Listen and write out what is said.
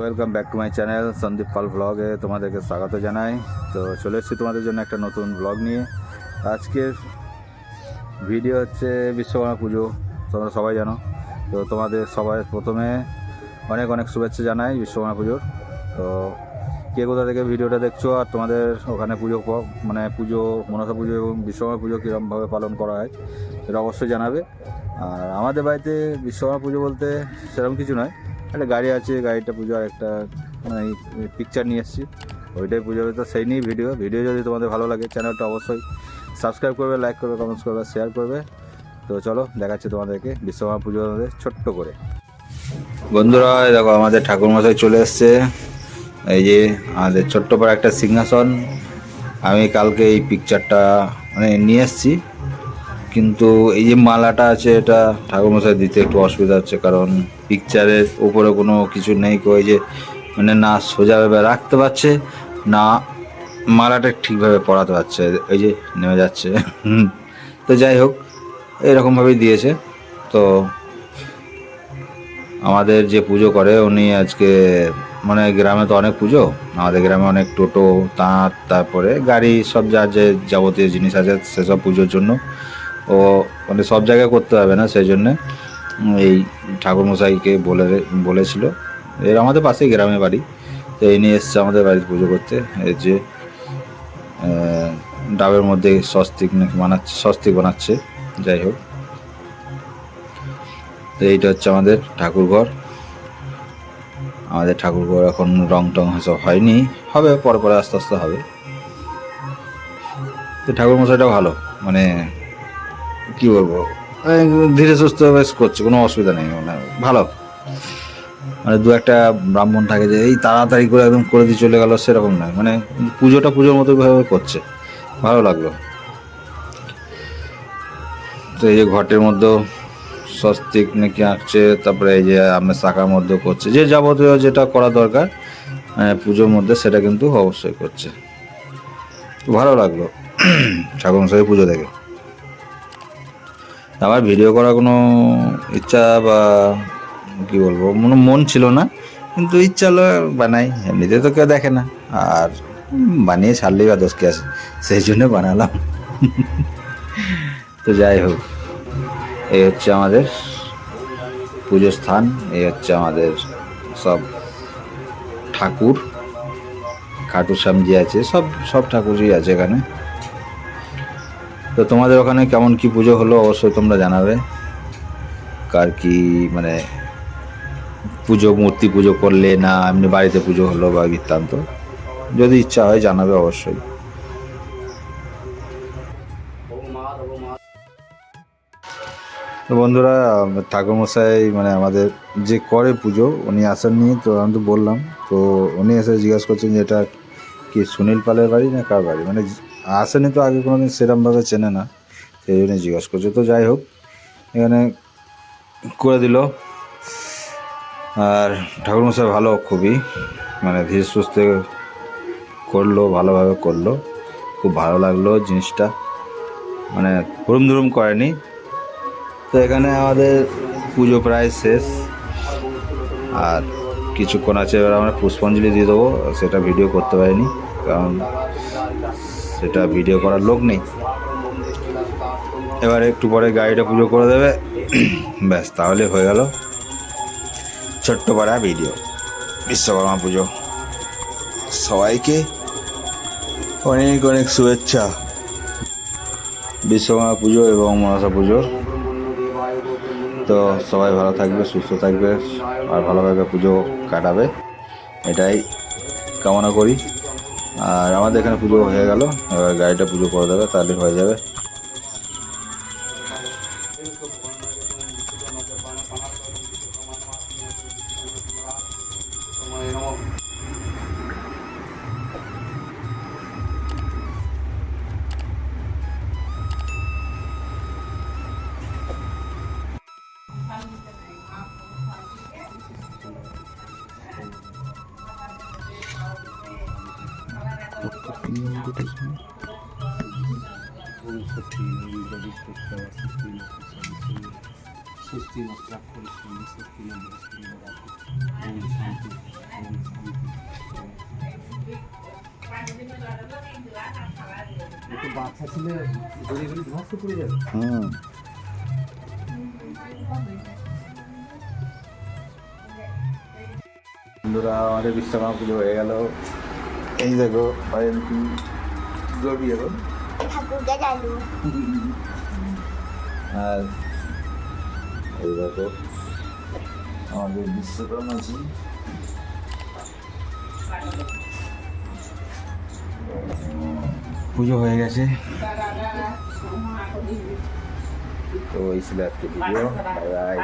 Welcome back to my channel Sandeep Pal ব্লগে তোমাদেরকে স্বাগত জানাই। তো, চলে এসেছি তোমাদের জন্য একটা নতুন ব্লগ নিয়ে। আজকের ভিডিও হচ্ছে বিশ্বকর্মা পুজো, তোমরা সবাই জানো। তো, তোমাদের সবাই প্রথমে অনেক অনেক শুভেচ্ছা জানাই বিশ্বকর্মা পুজোর। তো, কে কোথা থেকে ভিডিওটা দেখছ আর তোমাদের ওখানে পুজো মানে পুজো, মনসা পুজো এবং বিশ্বকর্মা পুজো কীরকমভাবে পালন করা হয়, সেটা অবশ্যই জানাবে। আর আমাদের বাড়িতে বিশ্বকর্মা পুজো বলতে সেরকম কিছু নয়। একটা গাড়ি আছে, গাড়িটা পুজো আর একটা মানে পিকচার নিয়ে এসেছি। ওইটাই পুজো হবে। তো সেই নিয়েই ভিডিও ভিডিও যদি তোমাদের ভালো লাগে চ্যানেলটা অবশ্যই সাবস্ক্রাইব করবে লাইক করবে কমেন্টস করবে শেয়ার করবে। তো চলো, দেখাচ্ছি তোমাদেরকে বিশ্বকর্মা পুজো আমাদের ছোট্ট করে। বন্ধুরা দেখো আমাদের ঠাকুরমশাই চলে এসছে। এই যে আমাদের ছোট্ট করে একটা সিংহাসন। আমি কালকে এই পিকচারটা মানে নিয়ে এসেছি। কিন্তু এই যে মালাটা আছে, এটা ঠাকুরমশাই দিতে একটু অসুবিধা হচ্ছে কারণ পিকচারের উপরে কোনো কিছু নেই কই যে মানে না সোজাভাবে রাখতে পারছে, না মালাটা ঠিকভাবে পরাতে পারছে, এই যে নেমে যাচ্ছে। তো যাই হোক, এরকমভাবেই দিয়েছে। তো আমাদের যে পুজো করে, উনি আজকে মানে গ্রামে তো অনেক পুজো, আমাদের গ্রামে অনেক টোটো, তাঁত, তারপরে গাড়ি, সব যা যে যাবতীয় জিনিস আছে, সেসব পুজোর জন্য। ও মানে সব জায়গায় করতে হবে না, সেই জন্যে। এই ঠাকুরমশাইকে বলে বলেছিল। এর আমাদের পাশেই গ্রামে বাড়ি। তো এই নিয়ে এসছে আমাদের বাড়িতে পুজো করতে। এই যে ডাবের মধ্যে স্বস্তিক নাকি বানাচ্ছে, স্বস্তিক বানাচ্ছে, যাই হোক। তো এইটা হচ্ছে আমাদের ঠাকুর ঘর আমাদের ঠাকুর ঘর এখন রং টং সব হয়নি। হবে, পরে পরে আস্তে আস্তে হবে। তো ঠাকুর মশাইটা ভালো। মানে কি বলব? ধীরে সুস্থ করছে, কোনো অসুবিধা নেই মানে ভালো। মানে দু একটা ব্রাহ্মণ থাকে যে, এই তাড়াতাড়ি করে একদম করে দিয়ে চলে গেল, সেরকম নয়। মানে পুজোটা পুজোর মতো ভাবে করছে, ভালো লাগল। তো এই যে ঘটের মধ্যেও স্বস্তিক নাকি আঁকছে তারপরে এই যে আমের শাখার মধ্যেও করছে। যে যাবতীয় যেটা করা দরকার মানে পুজোর মধ্যে সেটা কিন্তু অবশ্যই করছে। ভালো লাগল। ঠাকুর মশাই পুজো দেখে। আমার ভিডিও করার কোনো ইচ্ছা বা কি বলব মনে মন ছিল না, কিন্তু ইচ্ছা হলো বানাই, এমনিতে তো কেউ দেখে না, আর বানিয়ে ছাড়লেই বা দোষ কে আছে, সেই জন্য বানালাম। তো যাই হোক, এই হচ্ছে আমাদের পুজো স্থান, এই হচ্ছে আমাদের সব ঠাকুর, খাটুর যে আছে, সব সব ঠাকুরই আছে এখানে। তো তোমাদের ওখানে কেমন কি পুজো হলো অবশ্যই তোমরা জানাবে। কার কি মানে পুজো, মূর্তি পুজো করলে না এমনি বাড়িতে পুজো হলো বা বৃত্তান্ত? যদি ইচ্ছা হয় জানাবে অবশ্যই। তো বন্ধুরা, ঠাকুরমশাই মানে আমাদের যে করে পুজো, উনি আসেননি তো আমি তো বললাম, তো উনি এসে জিজ্ঞাসা করছেন যে এটা কি সুনীল পালের বাড়ি না কার বাড়ি? মানে আসেনি তো আগে কোনোদিন, সেরমভাবে চেনে না, সেই জন্য জিজ্ঞাসা করছে। তো যাই হোক, এখানে করে দিল। আর ঠাকুরমশাই ভালো, খুবই মানে ধীরে সুস্থে করল, ভালোভাবে করল। খুব ভালো লাগল জিনিসটা মানে হুড়ুম ধুরুম করেনি। তো এখানে আমাদের পুজো প্রায় শেষ। আর কিছুক্ষণ আছে, এবার আমরা পুষ্পাঞ্জলি দিয়ে দেবো, সেটা ভিডিও করতে পারিনি, কারণ সেটা ভিডিও করার লোক নেই। এবার একটু পরে গাড়িটা পুজো করে দেবে। ব্যাস, তাহলে হয়ে গেল ছোট্ট পাড়া ভিডিও। বিশ্বকর্মা পুজো। সবাইকে অনেক অনেক শুভেচ্ছা। বিশ্বকর্মা পুজো এবং মনসা পুজোর তো সবাই ভালো থাকবে, সুস্থ থাকবে, আর ভালোভাবে পুজো কাটাবে। এটাই কামনা করি। আর আমাদের এখানে পুজো হয়ে গেল এবার গাড়িটা পুজো করে দেবে তাহলে হয়ে যাবে। স্বস্তি মাত্রাক পরিশ্রম স্বস্তি নম্বর শান্তি শান্তি বন্ধুরা আমাদের বিশ্রামাগুলি হয়ে গেল। এই দেখো গবি এখন? আর এই দেখো আমাদের বিশ্বকর্মা জি। পুজো হয়ে গেছে। তো এই ছিল আজকে ভিডিও। বাই